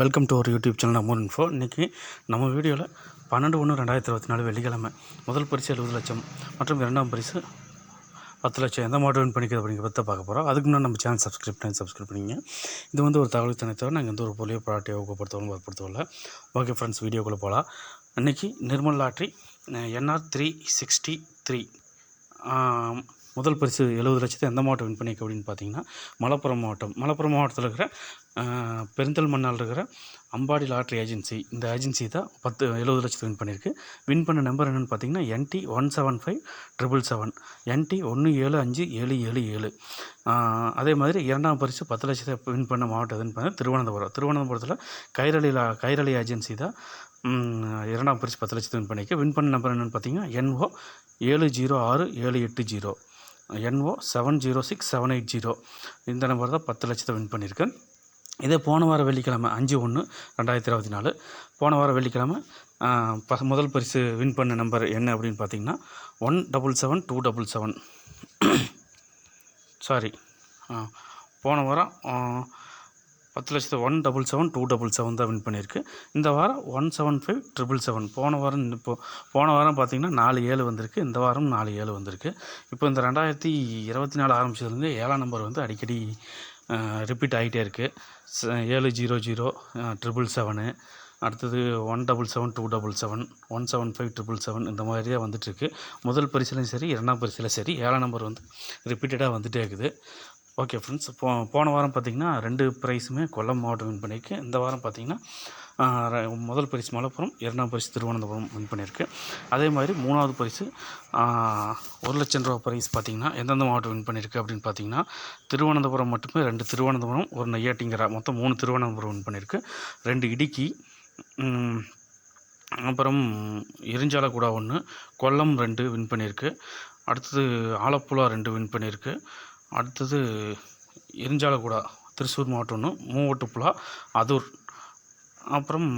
Welcome to ஒரு YouTube channel Amor info இன்றைக்கி நம்ம வீடியோவில் பன்னெண்டு ஒன்று ரெண்டாயிரத்தி இருபத்தி நாலு வெள்ளிக்கிழமை. முதல் பரிசு எழுபது லட்சம் மற்றும் இரண்டாம் பரிசு பத்து லட்சம். எந்த மாடல் வின் பண்ணிக்கிறது அப்படிங்கிற பற்றி பார்க்க போகிறோம் அதுக்கு முன்னாடி நம்ம சேனல் சப்ஸ்கிரைப் பண்ணி சப்ஸ்கிரைப் பண்ணிங்க இது வந்து ஒரு தகவல் தனித்தவரை நாங்கள் எந்த ஒரு பொருளையோ ப்ராடக்டையோ ஊக்கப்படுத்தவும் வற்படுத்தவில்லை ஓகே ஃப்ரெண்ட்ஸ் வீடியோக்குள்ளே போகலாம் இன்றைக்கி Nirmal lottery NR three sixty three முதல் பரிசு எழுபது லட்சத்தை எந்த மாவட்டம் வின் பண்ணியிருக்கு அப்படின்னு பார்த்தீங்கன்னா மலப்புரம் மாவட்டம். மலப்புரம் மாவட்டத்தில் இருக்கிற பெருந்தல்மண்ணால் இருக்கிற அம்பாடி லாட்ரி ஏஜென்சி. இந்த ஏஜென்சி தான் பத்து எழுபது லட்சத்தை வின் பண்ணியிருக்கு. வின் பண்ண நம்பர் என்னென்னு பார்த்தீங்கன்னா ND one seven five triple seven. ND ஒன்று ஏழு அஞ்சு ஏழு ஏழு ஏழு. அதே மாதிரி இரண்டாம் பரிசு பத்து லட்சத்தை வின் பண்ண மாவட்டம் எதுன்னு பார்த்தீங்கன்னா திருவனந்தபுரம். திருவனந்தபுரத்தில் கைரளி லா- கைரளி ஏஜென்சி தான் இரண்டாம் பரிசு பத்து லட்சத்தை வின் பண்ணியிருக்கு. வின் பண்ண நம்பர் என்னென்னு பார்த்தீங்கன்னா என்ஓ ஏழு ஜீரோ ஆறு ஏழு எட்டு zero. NO seven zero six seven eight zero. இந்த நம்பர் தான் பத்து லட்சத்தை வின் பண்ணியிருக்கேன் இதே போன வாரம் வெள்ளிக்கிழமை அஞ்சு ஒன்று ரெண்டாயிரத்தி இருபத்தி நாலு. போன வாரம் வெள்ளிக்கிழமை ப முதல் பரிசு வின் பண்ண நம்பர் என்ன அப்படின்னு பார்த்தீங்கன்னா one double seven two double seven. Sorry போன வாரம் பத்து லட்சத்து one double seven two double seven தான் வின் பண்ணியிருக்கு. இந்த வாரம் one seven five triple seven. போன வாரம் இப்போ போன வாரம் பார்த்தீங்கன்னா நாலு ஏழு வந்திருக்கு. இந்த வாரம் நாலு ஏழு வந்திருக்கு. இப்போ இந்த ரெண்டாயிரத்தி இருபத்தி நாலு ஆரம்பிச்சதுலேருந்து ஏழாம் நம்பர் வந்து அடிக்கடி ரிப்பீட் ஆகிட்டே இருக்குது ஏழு ஜீரோ ஜீரோ ட்ரிபிள் செவனு அடுத்தது one double seven two double seven one seven five triple seven இந்த மாதிரியே வந்துட்டுருக்கு முதல் பரிசுலையும் சரி இரண்டாம் பரிசுலையும் சரி ஏழாம் நம்பர் வந்து ரிப்பீட்டடாக வந்துட்டே இருக்குது. ஓகே ஃப்ரெண்ட்ஸ் போ போன வாரம் பார்த்தீங்கன்னா ரெண்டு ப்ரைஸுமே கொல்லம் மாவட்டம் வின் பண்ணியிருக்கு இந்த வாரம் பார்த்திங்கன்னா முதல் பரிசு மலப்புரம் இரண்டாம் பரிசு திருவனந்தபுரம் வின் பண்ணியிருக்கு. அதே மாதிரி மூணாவது பரிசு ஒரு லட்சம் ரூபா பரிசு பார்த்திங்கன்னா எந்தெந்த மாவட்டம் வின் பண்ணியிருக்கு அப்படின்னு பார்த்தீங்கன்னா திருவனந்தபுரம் மட்டுமே ரெண்டு திருவனந்தபுரம் ஒரு நெய்யாட்டிங்கரா மொத்தம் மூணு திருவனந்தபுரம் வின் பண்ணியிருக்கு. ரெண்டு இடுக்கி அப்புறம் இருஞ்சாலக்குடா ஒன்று கொல்லம் ரெண்டு வின் பண்ணியிருக்கு. அடுத்தது ஆலப்புழா ரெண்டு வின் பண்ணியிருக்கு. அடுத்தது இருஞ்சாலக்குடா திருச்சூர் மாவட்டம் ஒன்று மூவட்டுப்புழா அதூர் அப்புறம்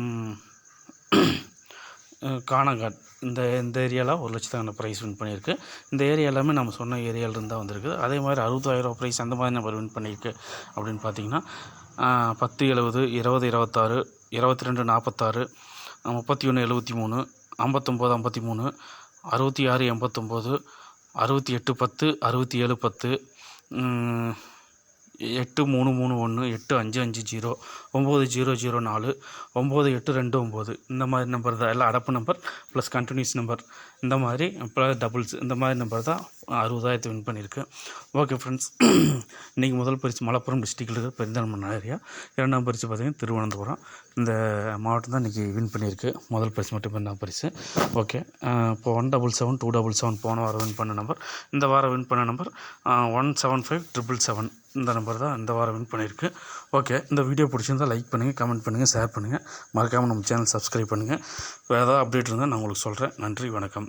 கானாங்காட் இந்த இந்த ஏரியாவில் ஒரு லட்சத்துக்கான ப்ரைஸ் வின் பண்ணியிருக்கு. இந்த ஏரியா எல்லாமே நம்ம சொன்ன ஏரியாவிலேருந்து தான் அதே மாதிரி அறுபதாயிரம் ப்ரைஸ் அந்த மாதிரி நம்பர் வின் பண்ணியிருக்கு அப்படின்னு பார்த்தீங்கன்னா பத்து எழுபது இருபது இருபத்தாறு இருபத்தி ரெண்டு நாற்பத்தாறு முப்பத்தி ஒன்று எழுபத்தி மூணு ஐம்பத்தொம்போது ஐம்பத்தி மூணு அறுபத்தி ஆறு எண்பத்தொம்போது அறுபத்தி எட்டு பத்து அறுபத்தி ஏழு பத்து எட்டு மூணு மூணு ஒன்று எட்டு அஞ்சு அஞ்சு ஜீரோ ஒம்பது ஜீரோ ஜீரோ நாலு ஒம்பது எட்டு ரெண்டு ஒம்பது. இந்த மாதிரி நம்பர் தான். எல்லாம் அடப்பு நம்பர் ப்ளஸ் கண்டினியூஸ் நம்பர் இந்த மாதிரி ப்ளஸ் டபுள்ஸ் இந்த மாதிரி நம்பர் தான் அறுபதாயிரத்து வின் பண்ணியிருக்கு. ஓகே ஃப்ரெண்ட்ஸ் இன்றைக்கி முதல் பரிசு மலப்புரம் டிஸ்ட்ரிக்டில் இருக்கிற பெருந்தன்மன் ஏரியா. இரண்டாம் பரிசு பார்த்திங்கன்னா திருவனந்தபுரம். இந்த மாவட்டம் தான் இன்றைக்கி வின் பண்ணியிருக்கு. முதல் பரிசு மட்டும் இரண்டாம் பரிசு. ஓகே இப்போ one double seven two double seven போன வாரம் வின் பண்ண நம்பர் இந்த வாரம் வின் பண்ண number one seven five triple seven இந்த நம்பர் தான் இந்த வாரம் வின் பண்ணியிருக்கு. ஓகே இந்த வீடியோ பிடிச்சிருந்தா லைக் பண்ணுங்கள் கமெண்ட் பண்ணுங்கள் ஷேர் பண்ணுங்கள் மறக்காமல் நம்ம சேனல் சப்ஸ்கிரைப் பண்ணுங்கள் வேறு ஏதாவது அப்டேட் இருந்தால் நான் உங்களுக்கு சொல்கிறேன் நன்றி வணக்கம்.